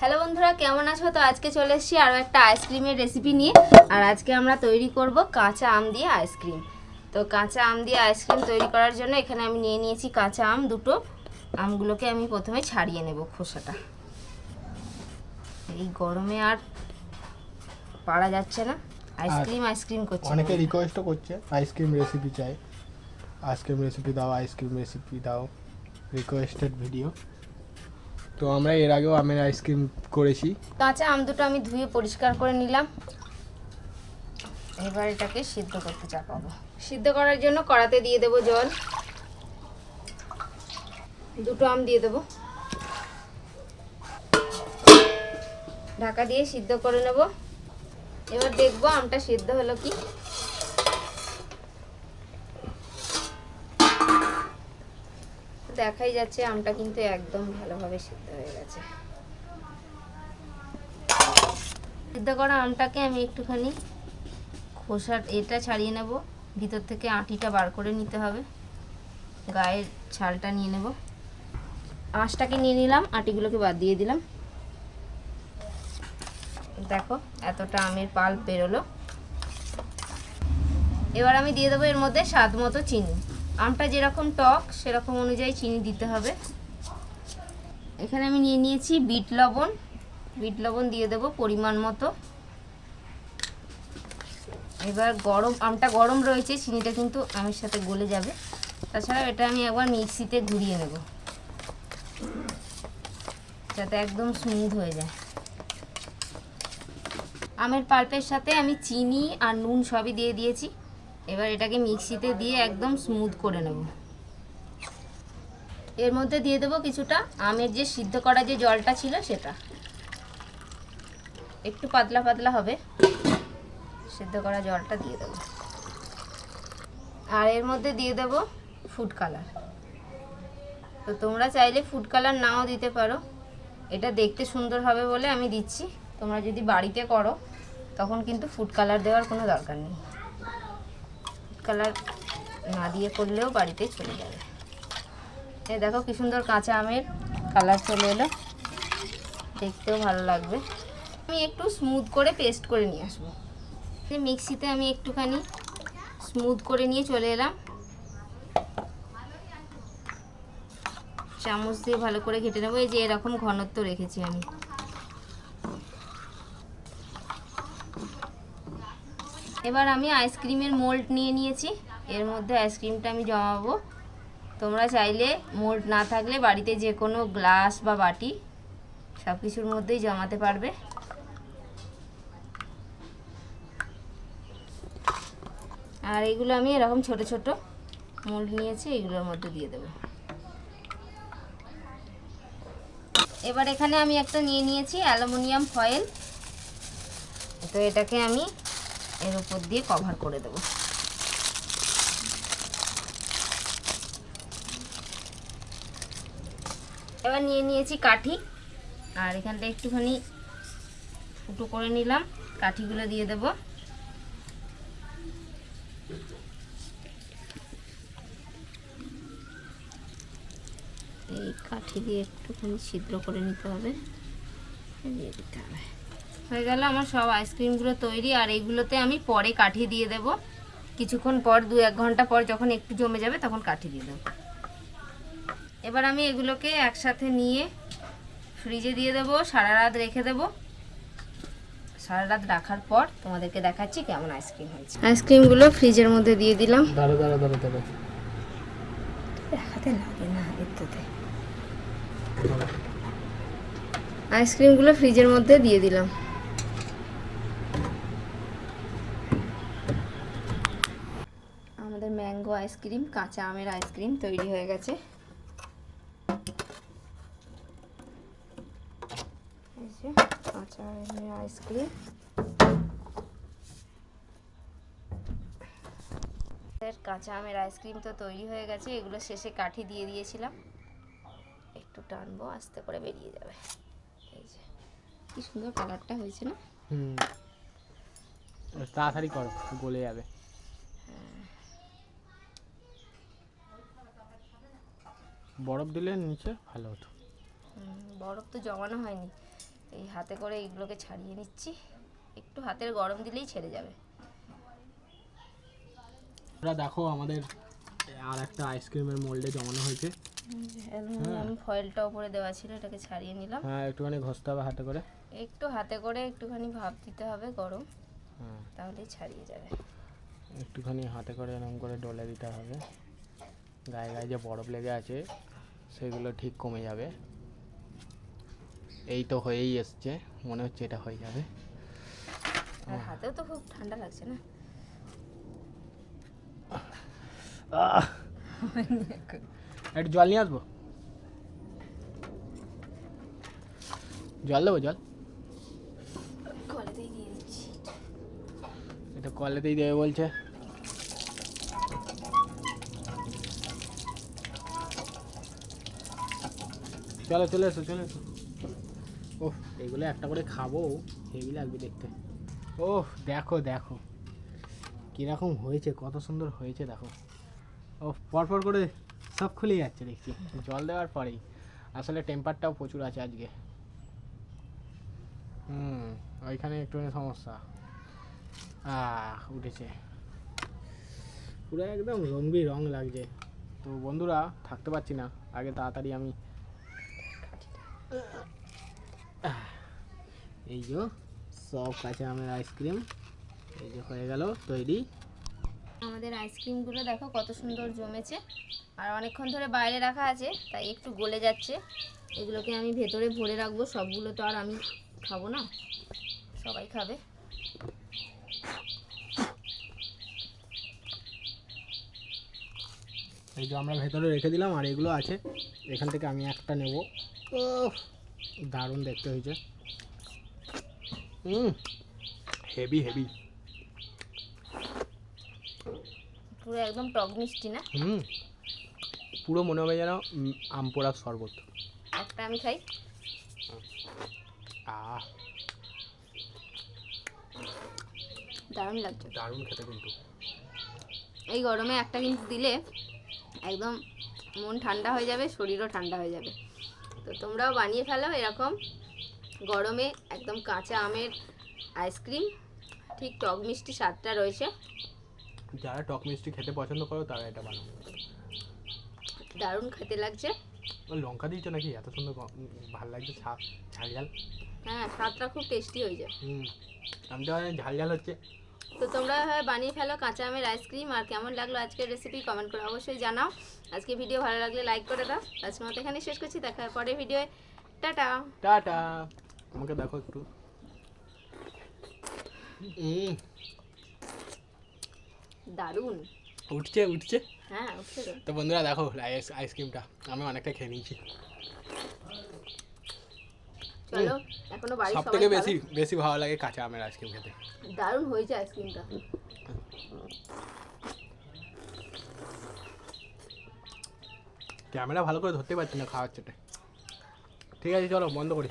Hello বন্ধুরা কেমন আছো? তো আজকে চলে এসেছি আরও একটা আইসক্রিমের রেসিপি নিয়ে। আর আজকে আমরা তৈরি করব কাঁচা আম দিয়ে আইসক্রিম তো কাঁচা আম দিয়ে আইসক্রিম তৈরি করার জন্য এখানে আমি নিয়ে নিয়েছি কাঁচা আম দুটো। আমগুলোকে আমি প্রথমে ছাড়িয়ে নেব খোসাটা। এই গরমে আর পারা যাচ্ছে না। আইসক্রিম আইসক্রিম করছে। অনেকে রিকোয়েস্টও করছে আইসক্রিম রেসিপি চাই। আইসক্রিম রেসিপি দাও আইসক্রিম রেসিপি দাও। রিকোয়েস্টেড ভিডিও তো আমরা এর আগেও আমের আইসক্রিম করেছি। কাঁচা আম দুটো আমি ধুয়ে পরিষ্কার করে নিলাম। এবার এটাকে সিদ্ধ করতে চাপাবো। সিদ্ধ করার জন্য কড়াতে দিয়ে দেবো জল। দুটো আম দিয়ে দেবো। ঢাকা দিয়ে সিদ্ধ করে নেব। এবার দেখব আমটা সিদ্ধ হলো কি। দেখাই যাচ্ছে, আমটা কিন্তু একদম ভালোভাবে সিদ্ধ হয়ে গেছে। সিদ্ধ করা আমটাকে আমি একটুখানি খোসার এটা ছাড়িয়ে নেব। ভিতর থেকে আটিটা বার করে নিতে হবে। গায়ের ছালটা নিয়ে নেব। আঁশটাকে নিয়ে নিলাম, আটিগুলোকে বাদ দিয়ে দিলাম। দেখো, এতটা আমের পাল বেরোলো। এবার আমি দিয়ে দেবো এর মধ্যে স্বাদ মতো চিনি। আমটা যেরকম টক, সেরকম অনুযায়ী চিনি দিতে হবে। এখানে আমি নিয়ে নিয়েছি বিট লবণ। বিট লবণ দিয়ে দেবো পরিমাণ মতো। এবার গরম, আমটা গরম রয়েছে, চিনিটা কিন্তু আমের সাথে গলে যাবে। তাছাড়া এটা আমি একবার মিক্সিতে ঘুরিয়ে নেব, যাতে একদম স্মুথ হয়ে যায়। আমের পাল্পের সাথে আমি চিনি আর নুন সবই দিয়ে দিয়েছি। এবার এটাকে মিক্সিতে দিয়ে একদম স্মুথ করে নেব। এর মধ্যে দিয়ে দেবো কিছুটা আমের যে সিদ্ধ করা যে জলটা ছিল সেটা। একটু পাতলা পাতলা হবে। সিদ্ধ করা জলটা দিয়ে দেবো। আর এর মধ্যে দিয়ে দেব ফুড কালার তো তোমরা চাইলে ফুড কালার নাও দিতে পারো। এটা দেখতে সুন্দর হবে বলে আমি দিচ্ছি। তোমরা যদি বাড়িতে করো, তখন কিন্তু ফুড কালার দেওয়ার কোনো দরকার নেই। কালার না দিয়ে করলেও বাড়িতে চলে যাবে। এই দেখো কি সুন্দর কাঁচা আমের কালার চলে এলো। দেখতেও ভালো লাগবে। আমি একটু স্মুথ করে পেস্ট করে নিয়ে আসব। মিক্সিতে আমি একটুখানি স্মুথ করে নিয়ে চলে এলাম। চামচ দিয়ে ভালো করে ঘেটে নেব। এই যে এরকম ঘনত্ব রেখেছি আমি। এবার আমি আইসক্রিমের মোল্ড নিয়ে নিয়েছি। এর মধ্যে আইসক্রিমটা আমি জমাবো। তোমরা চাইলে মোল্ড না থাকলে বাড়িতে যে কোনো গ্লাস বা বাটি সব কিছুর মধ্যেই জমাতে পারবে। আর এগুলো আমি এরকম ছোট ছোট মোল্ড নিয়েছি, এগুলোর মধ্যে দিয়ে দেবো। এবার এখানে আমি একটা নিয়ে নিয়েছি, অ্যালুমিনিয়াম ফয়েল। তো এটাকে আমি এর উপর দিয়ে কভার করে দেবো। এবার নিয়ে নিয়েছি কাঠি, আর এখানটা একটুখানি ফুটো করে নিলাম, কাঠিগুলো দিয়ে দেব। এই কাঠি দিয়ে একটুখানি ছিদ্র করে নিতে হবে। দিয়ে দিতে হবে। হয়ে গেল আমার সব আইসক্রিমগুলো তৈরি আর এইগুলোতে আমি পরে কাঠি দিয়ে দেব। কিছুক্ষণ পর দু এক ঘণ্টা পর যখন একটু জমে যাবে তখন কাঠি দিয়ে দেবো। এবার আমি এগুলোকে একসাথে নিয়ে ফ্রিজে দিয়ে দেবো সারা রাত রেখে দেবো। সারা রাত রাখার পর তোমাদেরকে দেখাচ্ছি কেমন আইসক্রিম হয়েছে। আইসক্রিমগুলো ফ্রিজের মধ্যে দিয়ে দিলাম। দাঁড়ো দাঁড়ো দাঁড়ো দাঁড়ো। দেখাতে লাগে না এতে আইসক্রিমগুলো ফ্রিজের মধ্যে দিয়ে দিলাম আমাদের ম্যাঙ্গো আইসক্রিম, কাঁচা আমের আইসক্রিম তৈরি হয়ে গেছে। কাঁচা আমের আইসক্রিম। কাঁচা আমের আইসক্রিম তো তৈরি হয়ে গেছে, এগুলো শেষে কাঠি দিয়ে দিয়েছিলাম। একটু টানবো, আস্তে করে বেরিয়ে যাবে। এই যে, কি সুন্দর কালারটা হয়েছে না? তাড়াতাড়ি করো, গলে যাবে। বরফ দিলে নিচে ভালো হতো। বরফ তো জমানো হয়নি। এই হাতে করে এইগুলোকে ছাড়িয়ে নিচ্ছি। একটু হাতের গরম দিলেই ছেড়ে যাবে। তোরা দেখো আমাদের আর একটা আইসক্রিমের মোল্ডে জমানো হয়েছে। আমি ফয়েলটা উপরে দেওয়া ছিল এটাকে ছাড়িয়ে নিলাম। হ্যাঁ একটুখানি ঘষতে হবে হাতে করে। একটু হাতে করে একটুখানি ভাপ দিতে হবে গরম। হ্যাঁ। তাহলেই ছাড়িয়ে যাবে। একটুখানি হাতে করে এরকম করে ডলে দিতে হবে। গায়ে গায়ে যে বরফ লেগে আছে সেগুলো ঠিক কমে যাবে। এই তো হয়েই এসছে মনে হচ্ছে এটা হয়ে যাবে। আর হাতেও তো খুব ঠান্ডা লাগছে না? একটু জল নিয়ে আসব? জল দেবো জল? এটা কলেতেই দেবে বলছে। চলো চলে এসো চলে এসো। ও এগুলো একটা করে খাব হেভি লাগবে দেখতে। ও দেখো দেখো। কীরকম হয়েছে কত সুন্দর হয়েছে দেখো। ও পরপর করে সব খুলে যাচ্ছে দেখছি। জল দেওয়ার পরেই। আসলে টেম্পারটাও প্রচুর আছে আজকে। হুম ওইখানে একটুখানি সমস্যা। আহ উঠেছে। পুরো একদম রং রং লাগছে। তো বন্ধুরা থাকতে পারছি না। আগে তাড়াতাড়ি আমি এই যে, সব কাঁচা আমের আইসক্রিম। এই যে হয়ে গেল তৈরি। আমাদের আইসক্রিমগুলো দেখো কত সুন্দর জমেছে। আর অনেকক্ষণ ধরে বাইরে রাখা আছে, তাই একটু গলে যাচ্ছে। এগুলোকে আমি ভেতরে ভরে রাখব, সবগুলো তো আর আমি খাব না। সবাই খাবে। এই যে আমরা ভেতরে রেখে দিলাম আর এগুলো আছে। এখান থেকে আমি একটা নেব। ও দারুণ দেখতে হয়েছে। হুম হেভি হেভি পুরো একদম টক মিষ্টি না? হুম পুরো মনে হবে যেন আম পোড়ার শরবত। একটা আমি খাই। আহ। দারুণ লাগছে। দারুণ খেতে কিন্তু। এই গরমে একটা কিন্তু দিলে একদম মন ঠান্ডা হয়ে যাবে শরীরও ঠান্ডা হয়ে যাবে। তো তোমরাও বানিয়ে ফেলো এরকম গরমে একদম কাঁচা আমের আইসক্রিম ঠিক টক মিষ্টি স্বাদটা রয়েছে। যারা টক মিষ্টি খেতে পছন্দ করো তারা এটা বানাবে দারুণ খেতে লাগছে। লঙ্কা দিয়েছ নাকি? এত সুন্দর ভালো লাগছে ঝাল ঝাল হ্যাঁ স্বাদটা খুব টেস্টি হয়ে যায়। হুম আমি তো ঝাল ঝাল হচ্ছে। তো তোমরা এভাবে বানিয়ে ফেলো কাঁচা আমের আইসক্রিম আর কেমন লাগল আজকের রেসিপি কমেন্ট করে অবশ্যই জানাও। আজকে ভিডিও ভালো লাগলে লাইক করে দাও। আজকের মতো এখানে শেষ করছি দেখা হয় পরের ভিডিও টাটা। টাটা। আমাকে দেখো একটু। দারুণ। উঠছে উঠছে। হ্যাঁ উঠছে তো। তো বন্ধুরা দেখো আইসক্রিমটা আমি অনেকটা খেয়ে নিয়েছি। চলো এখনও বাড়ি সব সবাই থেকে বেশি বেশি ভালো লাগে কাঁচা আমের আইসক্রিম খেতে। দারুণ হয়েছে আইসক্রিমটা ক্যামেরা ভালো করে ধরতে পারছি না খাওয়ার হচ্ছে ঠিক আছে চলো বন্ধ করি।